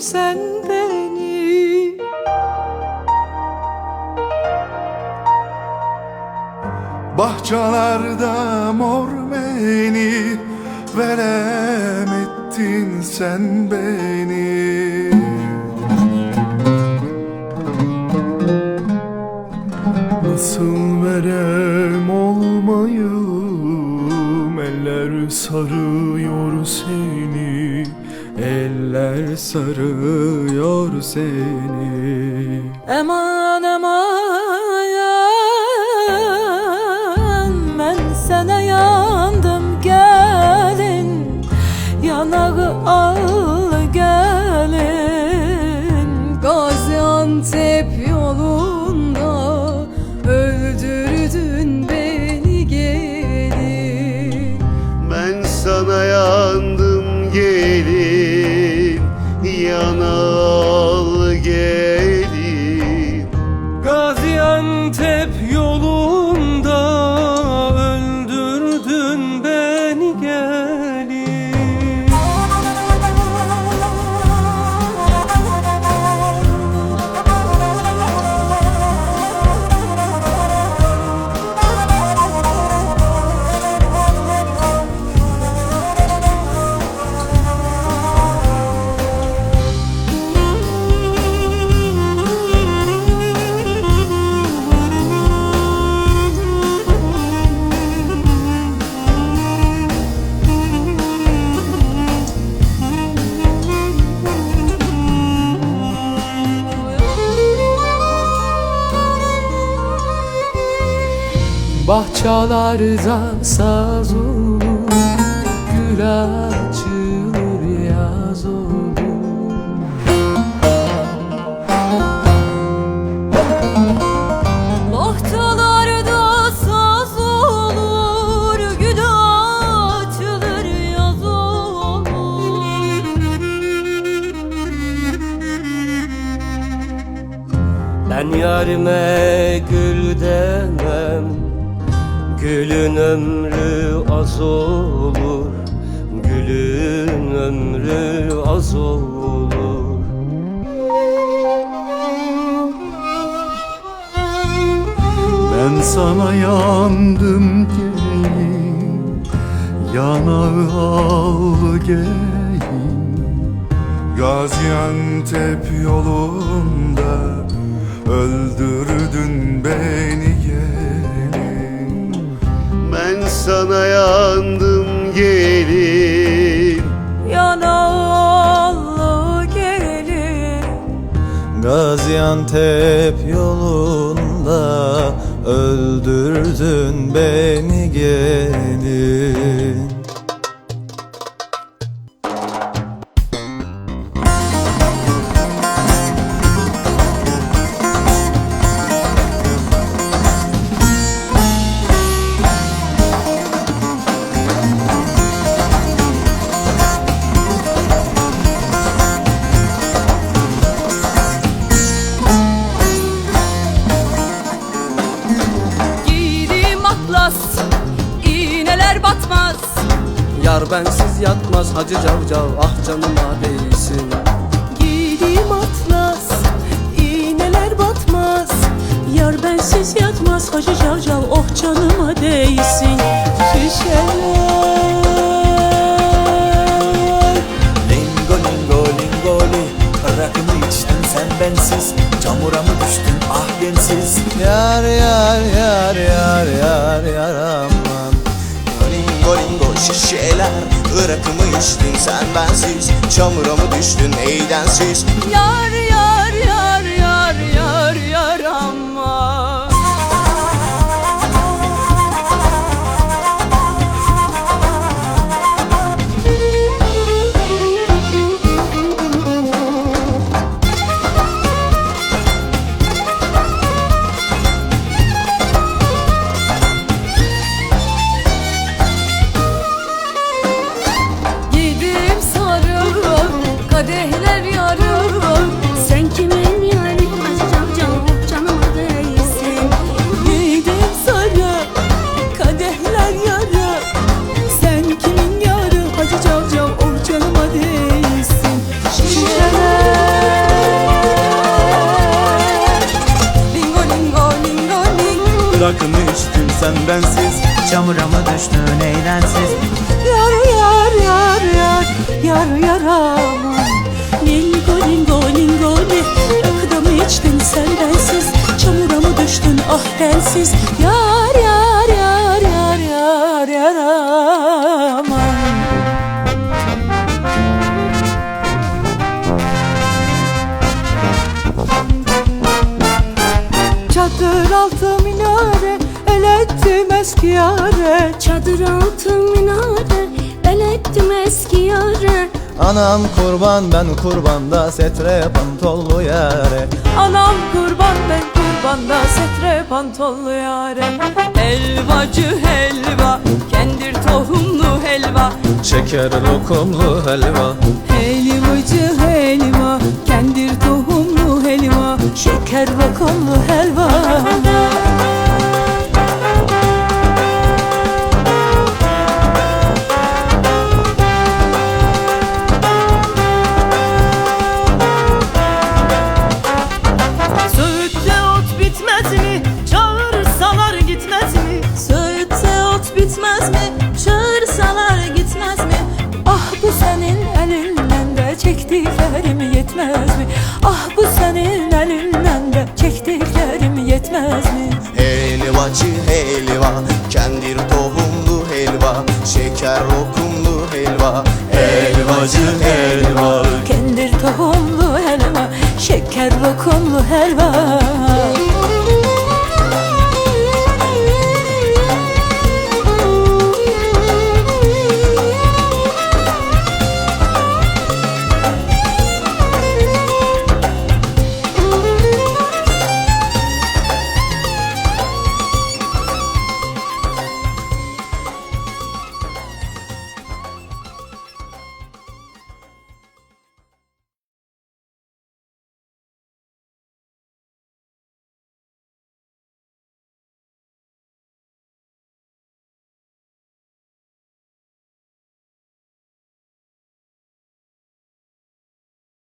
Sen beni Bahçelerde mor meni Veremettin sen beni. Nasıl verem olmayım Eller sarıyor seni Eller sarıyor seni. Eman eman Bahçelerde saz olur Gül açılır yaz olur. Bahçelerde saz olur Gül açılır yaz olur. Ben yarime gül demem Gülün ömrü az olur. Gülün ömrü az olur. Ben sana yandım gelin Yanağı al gelin. Gaziantep yolunda Öldürdün sana yandım gelin. Yanalı gelin. Gaziantep yolunda öldürdün beni gelin Yar bensiz yatmaz hacı cavcav ah canıma değsin. Giydiğim atlas iğneler batmaz. Yar bensiz yatmaz hacı cavcav oh canıma değsin şişeler Irak'ımı içtin sen bensiz. Çamura mı düştün eydensiz Yar düştün sen bensiz Çamura mı düştün eğlensiz Yar yar yar yar yar yar aman Lingo lingo lingo li Rakıda mı içtin sen bensiz Çamura mı düştün ah densiz Yar yar yar yar yar yar aman Çadır altı eski yare Çadır altı minare. El ettim eski yare Anam kurban ben kurban da setre pantollu yare. Anam kurban ben kurban da setre pantollu yare. Helvacı helva kendir tohumlu helva. Şeker lokumlu helva. Helvacı helva kendir tohumlu helva. Şeker vakumlu helva geçmez mi? Ah bu senin elinden de çektiklerim yetmez mi? Helvacı helva, kendir tohumlu helva, şeker okumlu helva Helvacı helva, kendir tohumlu helva, şeker lokumlu helva